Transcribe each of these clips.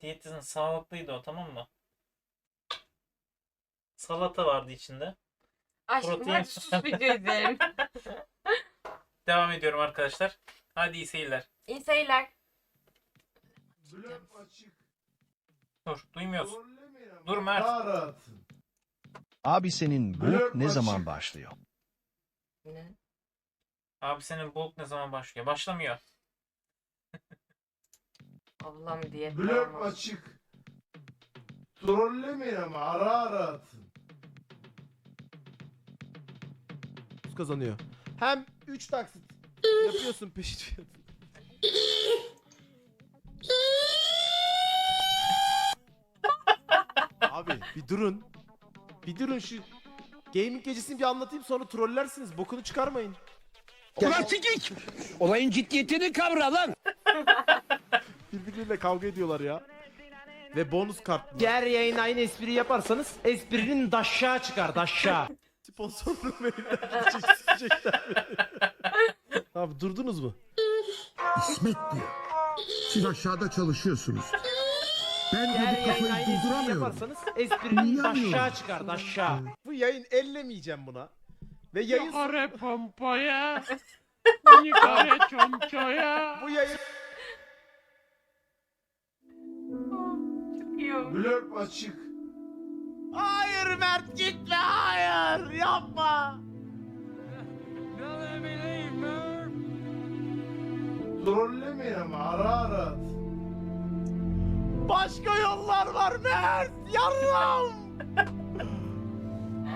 Diyetisyen sağlıklıydı o tamam mı? Salata vardı içinde. Aşkım Protein. hadi sus video izleyelim. Devam ediyorum arkadaşlar. Hadi iyi seyirler. İyi seyirler. Blöf açık. Dur duymuyorsun. Trollemeyin ama. Dur Mert. Daha. Abi senin Blöf ne zaman başlıyor? Ne? Abi senin bulk ne zaman başlıyor? Başlamıyor. Ablam diyet Blöf olmaz. açık. Trollemeyin ama ara ara atın. kazanıyor. Hem 3 taksit yapıyorsun peşin fiyatı. Abi bir durun. Bir durun şu gaming gecesini bir anlatayım sonra trollersiniz. Bokunu çıkarmayın. Ulan sikik! Olayın ciddiyetini kavra lan! Birbirleriyle kavga ediyorlar ya. Ve bonus kart. Eğer yayın aynı espri yaparsanız esprinin daşşağı çıkar daşşağı. Sikecekler beni. Abi durdunuz mu? İsmet diyor. Siz aşağıda çalışıyorsunuz. Ben de Eğer bu yayın kafayı aynı espri durduramıyorum. yaparsanız esprinin Uyuyamıyorum. daşşağı çıkar daşşağı. Bu yayın ellemeyeceğim buna. Ve yayın Yukarı pompaya, yukarı çomçoya. bu yayın Olmuş. Blöf açık. Hayır Mert gitme hayır yapma. Trollemeyin ama ara ara atın. Başka yollar var Mert yarram.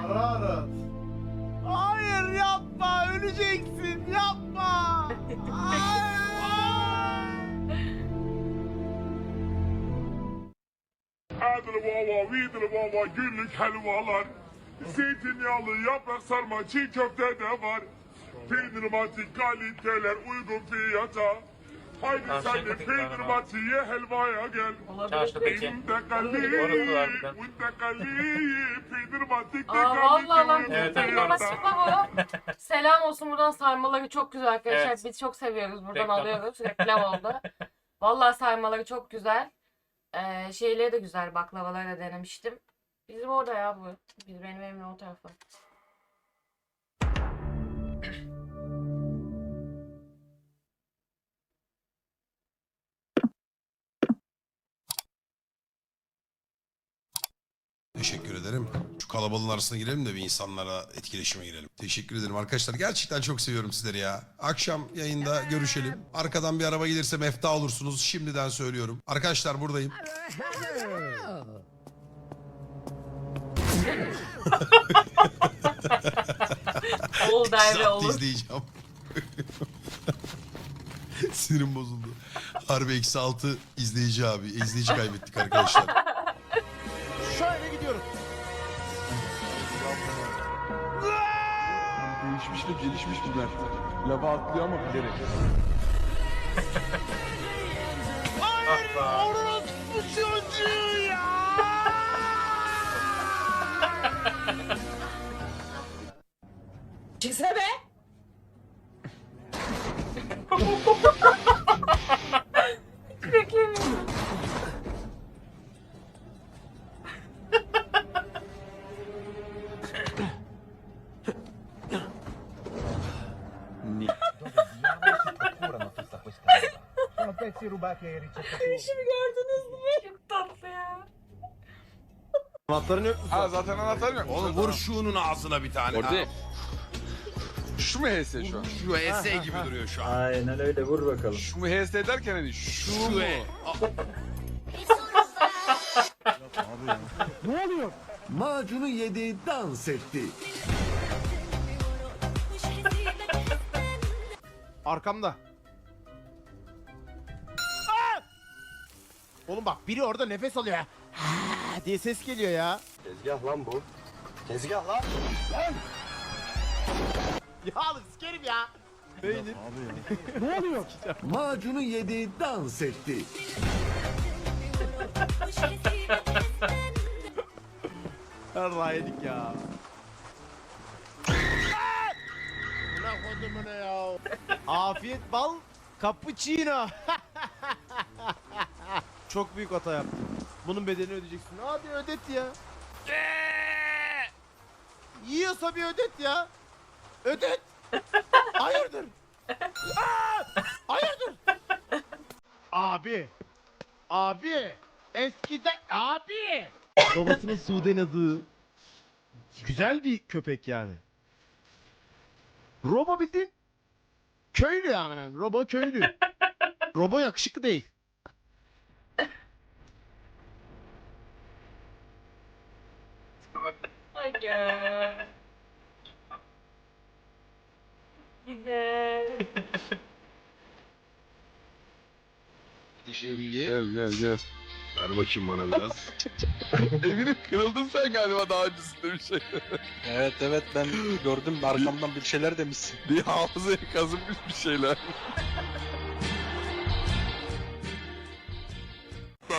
Ara ara. Hayır yapma öleceksin yapma. Hayır. Adını baba, baba, günlük helvalar. Zeytinyağlı yaprak sarma, çiğ köfte de var. Peynir mati kaliteler uygun fiyata. Haydi sen de peynir matiye helvaya gel. Çarşıdaki. İnde kalli, Orası harbiden. inde kalli, peynir mati de Aa vallahi lan. Evet, Evet, evet. bu. Selam olsun buradan sarmaları çok güzel arkadaşlar. Evet. Biz çok seviyoruz. Buradan Reklam. alıyoruz. Reklam oldu. Vallahi sarmaları çok güzel. Ee, şeyleri de güzel. Baklavaları da denemiştim. Bizim orada ya bu. Biz benim evimin o tarafı. Kalabalığın arasına girelim de bir insanlara etkileşime girelim. Teşekkür ederim arkadaşlar. Gerçekten çok seviyorum sizleri ya. Akşam yayında görüşelim. Arkadan bir araba gelirse mefta olursunuz. Şimdiden söylüyorum. Arkadaşlar buradayım. İki devre olur. izleyeceğim. Sinirim bozuldu. Harbi eksi altı izleyici abi. İzleyici kaybettik arkadaşlar. Değişmiş ve gelişmiş bir Mert. Lava atlıyor ama bilerek. Be. Bu çocuğu ya. Çizse be. Gülüşümü gördünüz mü? Çok tatlı ya. Anahtarın yok mu? Ha zaten anahtar yok. Oğlum vur şunun ağzına bir tane. Orada. Şu mu HS şu an? Şu ES gibi duruyor şu an. Aynen öyle vur bakalım. Şu mu HS derken hani şu Şu mu? E. Macunu yedi dans etti. Arkamda. Oğlum bak biri orada nefes alıyor ya. Ha diye ses geliyor ya. Tezgah lan bu. Tezgah lan. Ya sikerim ya. Beynir. Macunu yedi dans etti. Yarrağı yedik ya. Buna kodumunu ya. Afiyet bal cappuccino. Çok büyük hata yaptın. Bunun bedelini ödeyeceksin. Hadi ödet ya. Yiyorsa bir ödet ya. Ödet. Hayırdır? Aa! Hayırdır? Abi. Abi. Eskiden abi. Babasının Sude adı. Güzel bir köpek yani. Robo bildiğin köylü yani. Robo köylü. Robo yakışıklı değil. Aga. Güzel. Gel gel gel. Ver bakayım bana biraz. Eminim kırıldın sen galiba daha öncesinde bir şey. Evet evet ben gördüm arkamdan bir şeyler demişsin. Bir hafızaya kazınmış bir şeyler. Bu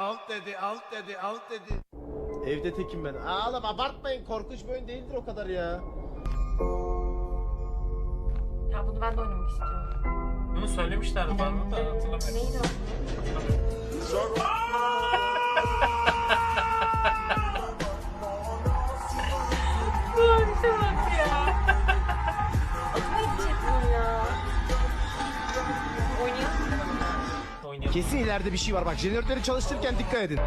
alt dedi, alt dedi, alt dedi. Evde tekim ben. Ağlam abartmayın korkunç bir oyun değildir o kadar ya. Ya bunu ben de oynamak istiyorum. Bunu söylemişlerdi bana da hatırlamıyorum. Neydi o? Doğru Kesin ileride bir şey var bak jeneratörü çalıştırırken dikkat edin.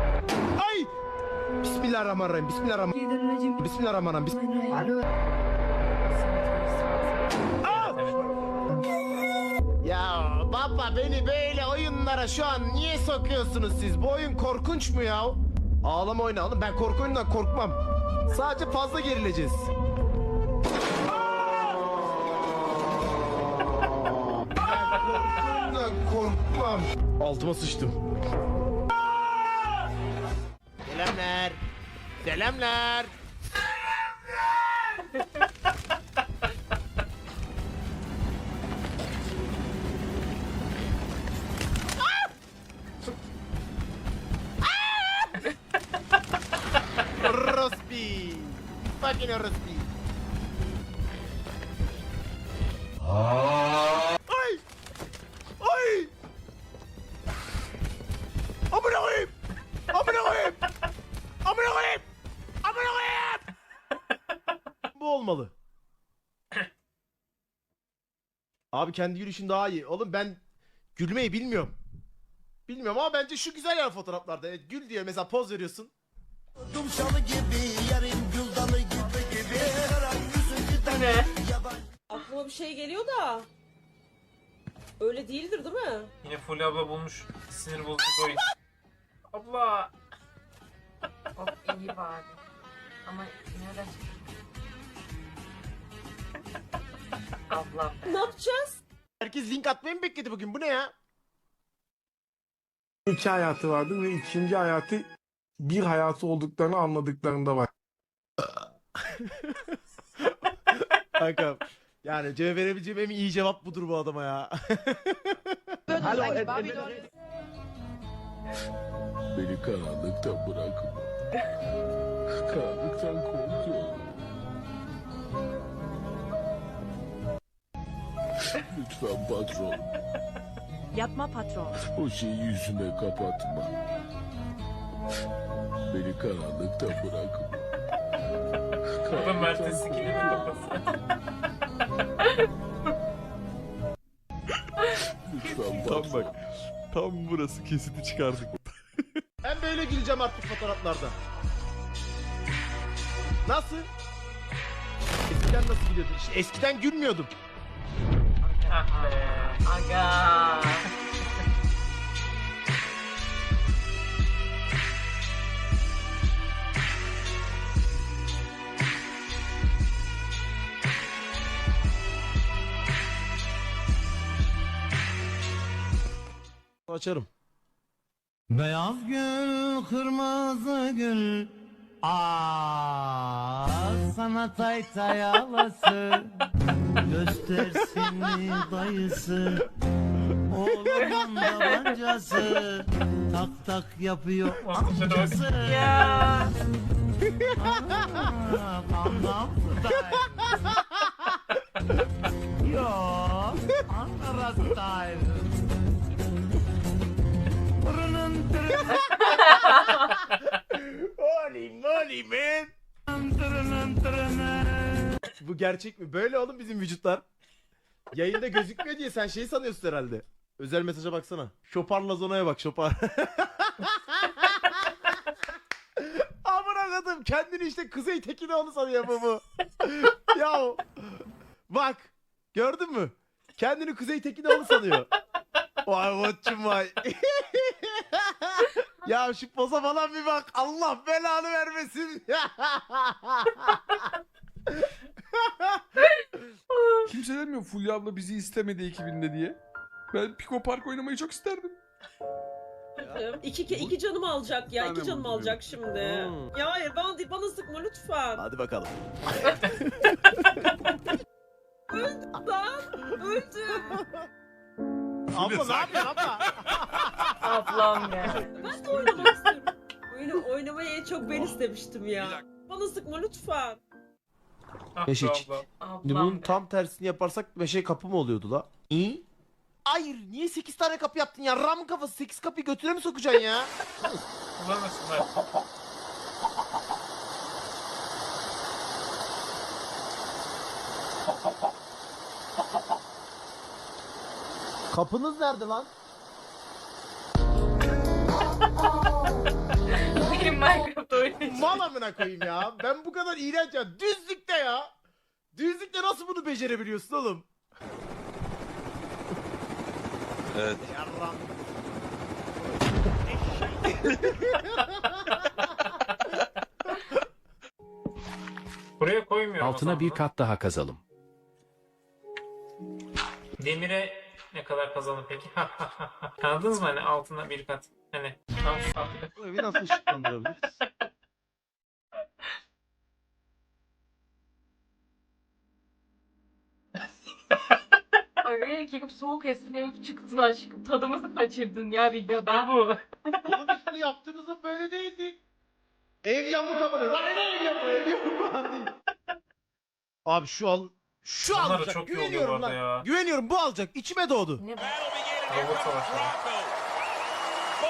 Ay! Bismillahirrahmanirrahim. Bismillahirrahmanirrahim. Bismillahirrahmanirrahim. Bis- Aa! Ya baba beni böyle oyunlara şu an niye sokuyorsunuz siz? Bu oyun korkunç mu ya? Ağlama oyna oğlum ben korku oyundan korkmam. Sadece fazla gerileceğiz. Korkmam. Altıma sıçtım. Selamlar. Selamlar. Abi kendi yürüyüşün daha iyi. Oğlum ben gülmeyi bilmiyorum. Bilmiyorum ama bence şu güzel yer fotoğraflarda. Evet, gül diye mesela poz veriyorsun. Ne? Aklıma bir şey geliyor da. Öyle değildir değil mi? Yine Fulya abla bulmuş sinir bozucu bir oyun. Abla. Of iyi bari. Ama yine Ablam. Ne yapacağız? Herkes link atmayı mı bekledi bugün? Bu ne ya? İki hayatı vardı ve ikinci hayatı bir hayatı olduklarını anladıklarında var. Kanka yani cevap verebileceğim en iyi cevap budur bu adama ya. Beni karanlıkta bırakma. Karanlıktan korkuyorum. Lütfen patron. Yapma patron. O şeyi yüzüme kapatma. Beni karanlıkta bırakma. Da Mert'in sikinin kafası. Lütfen patron. Tam burası kesiti çıkardık. ben böyle güleceğim artık fotoğraflarda. Nasıl? Eskiden nasıl gülüyordun? İşte eskiden gülmüyordum. Aga. Açarım. Beyaz gül, kırmızı gül, Aa, sana tay tay havası göstersin mi dayısı Oğlumun tabancası tak tak yapıyor amcası Ya. Anlam Yo, Ankara style. Fırının tırının Bu gerçek mi? Böyle oğlum bizim vücutlar. Yayında gözükmüyor diye sen şey sanıyorsun herhalde. Özel mesaja baksana. Şoparla zonaya bak şopar. Amına koydum kendini işte Kuzey Tekin'i sanıyor bu bu. ya bak gördün mü? Kendini Kuzey Tekin'i sanıyor. Vay koçum vay. ya şu poza falan bir bak. Allah belanı vermesin. Kimse demiyor Fulya abla bizi istemedi ekibinde diye. Ben Pico Park oynamayı çok isterdim. İki, ke- iki canımı alacak ya. Ben de iki canımı alacak şimdi. Hmm. Ya hayır bana değil bana sıkma lütfen. Hadi bakalım. Lan öldü. Abla ne yapıyorsun abla? Ablam ya. Ben de oynamak istiyorum. Oyunu oynamayı çok ben istemiştim ya. Bana sıkma lütfen. Ah, Beş be iç. Şimdi Ablam bunun ya. tam tersini yaparsak beşe kapı mı oluyordu la? İyi. Hayır niye 8 tane kapı yaptın ya? Ramın kafası 8 kapıyı götüne mi sokacaksın ya? Kullanırsınlar. Kapınız nerede lan? Benim Minecraft oynayacağım. Mal amına koyayım ya. Ben bu kadar iğrenç ya. Düzlükte ya. Düzlükte nasıl bunu becerebiliyorsun oğlum? Evet. Yarram. Buraya koymuyorum o Altına zaman bir kat daha kazalım. Demire ne kadar kazanır peki? Anladınız mı hani altına bir kat? Hani alt. Bu evi nasıl ışıklandırabiliriz? Araya girip soğuk esneyip çıktın aşkım. Tadımızı kaçırdın ya videoda. Bu. Oğlum üstünü yaptığınızda böyle değildi. Ev yamuk amına. Lan ne ev yamuk? Ev yamuk falan değil. Abi şu al. Şu Bunlar da alacak. çok iyi oluyor bu Güveniyorum arada lan. ya. Güveniyorum bu alacak. İçime doğdu. Ne bu? Robot savaşları.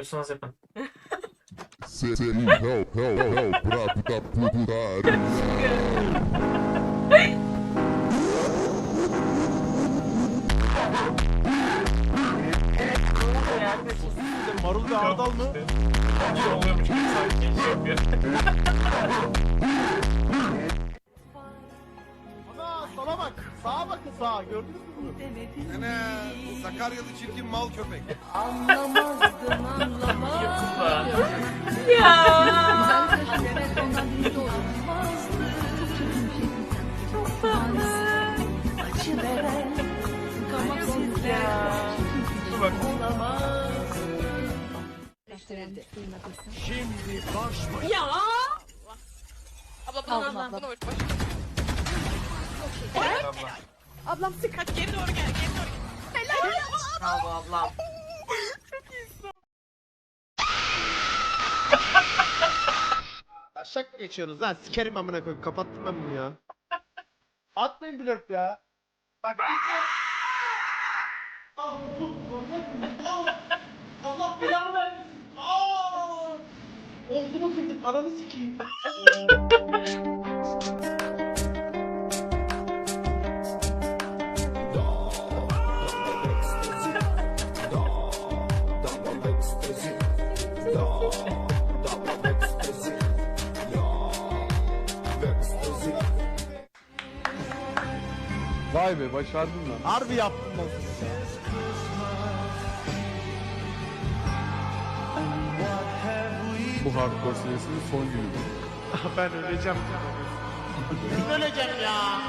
Ne yapıyorsunuz yapın. Senin help help help bırak da putar. Marul ve hardal mı? Şey oluyormuş gibi sanki şey yapıyor. Bakın sağa. Gördünüz mü bunu? Ana Sakaryalı çirkin mal köpek. Yakında. Ya. ya. Dur bak. Şimdi baş Ya. Abla bunu abla. Bunu uç boş. Abla. Ablam sık. Kaç geri doğru gel. Geri doğru. Bravo ablam. Şaka geçiyorsunuz lan. Sikerim amına koyayım. Kapattım ben bunu ya. Atmayın blurp ya. Bak. Allah belanı versin. Aa! Oldu mu kırdık? Ananı sikeyim. Vay be başardın lan. Harbi yaptım lan. Bu hardcore serisinin son günü. ben öleceğim. Ben öleceğim ya.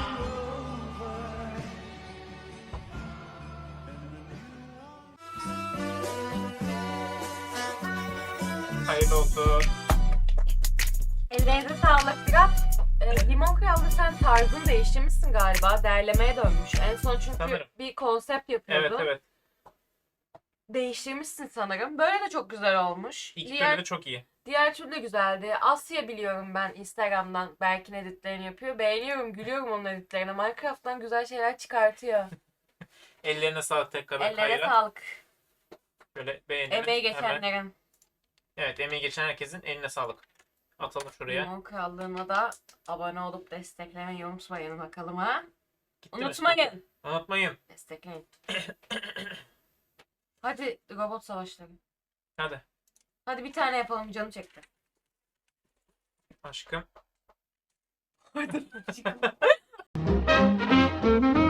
Tarzını değiştirmişsin galiba. Derlemeye dönmüş. En son çünkü Sanırım. bir konsept yapıyordun. Evet evet. Değiştirmişsin sanırım. Böyle de çok güzel olmuş. İlk diğer, bölümü de çok iyi. diğer türlü de güzeldi. Asya biliyorum ben Instagram'dan. Berk'in editlerini yapıyor. Beğeniyorum, gülüyorum onun editlerine. Minecraft'tan güzel şeyler çıkartıyor. Ellerine sağlık tekrar Ellerine Kayra. sağlık. Böyle beğenelim. Emeği Hemen. geçenlerin. Evet emeği geçen herkesin eline sağlık. Atalım şuraya. Limon Krallığı'na da abone olup desteklemeyi unutmayın bakalım ha. Gitti mi? Unutmayın. Unutmayın. Destekleyin. Hadi robot savaşları. Hadi Hadi bir tane yapalım canım çekti. aşkım. Hadi.